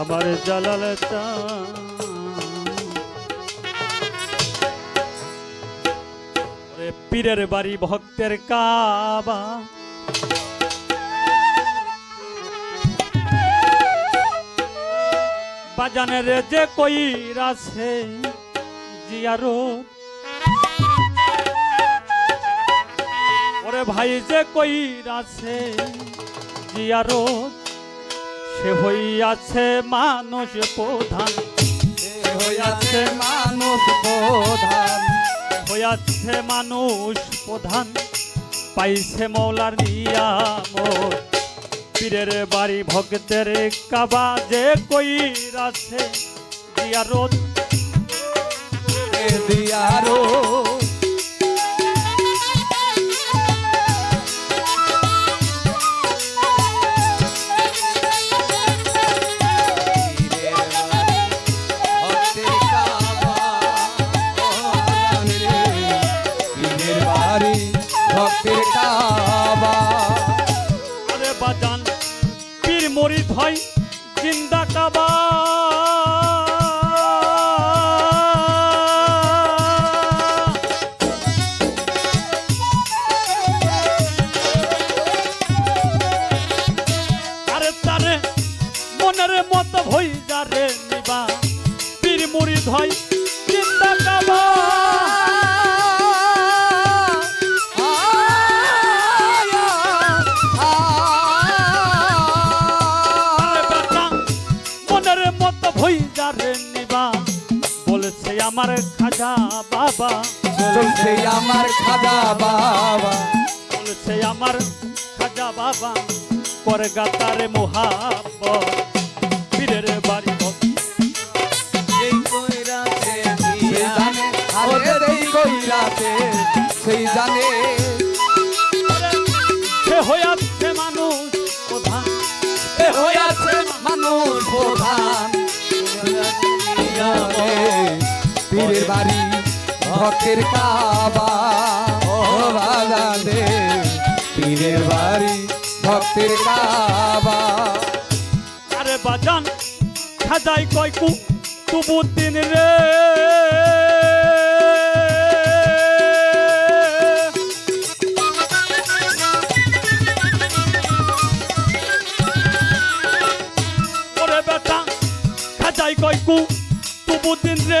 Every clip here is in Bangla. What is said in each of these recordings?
আমার জালাল পীরের বাড়ি ভক্তের কাবা। বাজানের যে কই রাছে জিয়ারত ওরে ভাই, যে কই রাছে জিয়ারত সে হইয়াছে মানুষ প্রধান। হইয়াছে মানুষ প্রধান। হইয়াছে মানুষ প্রধান। পাইছে মৌলার নিয়ামত। পীরের বাড়ি ভক্তের কাবা যে কই রাছে জিয়ারত এ দিয়ারো জিন্দা কাবা যারে নিবা বলেছে আমার খাজা বাবা। চলছে আমার খাদা বাবা। বলেছে আমার খাজা বাবা করে গাতারে মোহাব্ব পীরের বাড়ি এই কইরাতে সেই জানে আরে এই কইরাতে সেই জানে। পীরের বাড়ি, ভক্তের কাবা। বাজাদে পীরের বাড়ি, ভক্তের কাবা। আরে বাজান খাজাই কয়কু তুবুদ্দিন রে। ওরে বেটা খাজাই কয়কু তুবুদ্দিন রে।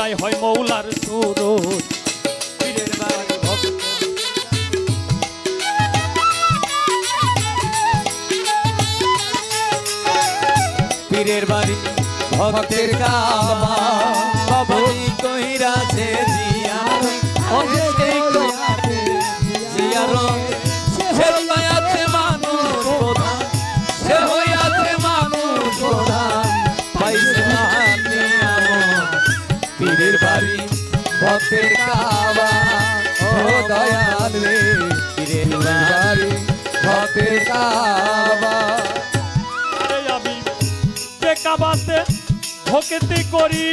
এটাই হয় মৌলার সুরত। পীরের বাড়ি ভক্ত। পীরের ভক্তের কাবা। ভক্তের কাবা। ভক্তের আমি কাবাতে ভকেতে করি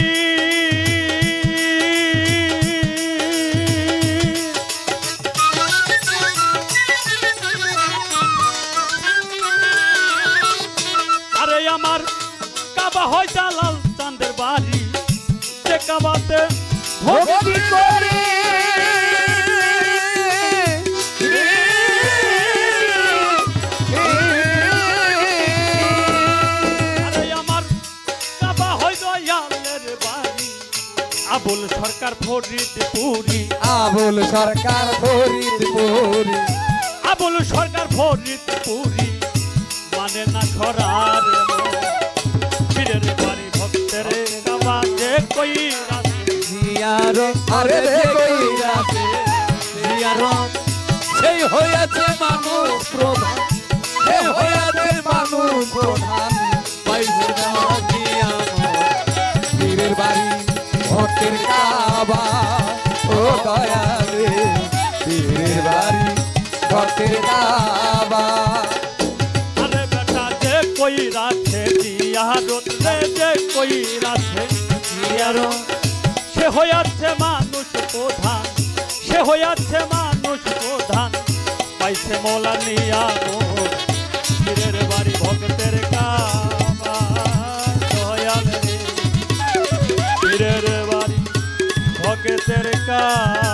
আমার কাবা হয় জালাল চাঁদের বাড়ি। যে কাবাতে ভক্তি সরকার ফরিদপুরি। আবুল সরকার ফরিদপুর। আবুল সরকার ফরিদপুরি। মানে না খরার পীরের বাড়ি ভক্তের কাবা যে কই রাতে জিয়ার আরে রে কইরাতে জিয়ার সেই হইয়াছে মানুষ প্রধান। সে হইয়াছে মানুষ প্রধান। ভক্তের দাবা আরে বেটা, যে কই রাখে জিয়ারত রে যে কই রাখে জিয়ারত সে হইয়াছে মানুষ প্রধান, সে হইয়াছে মানুষ প্রধান। পাইছে মোলা নিয়া পীরের বাড়ি ভক্তের কাবা দয়াল পীরের বাড়ি ভক্তের কাবা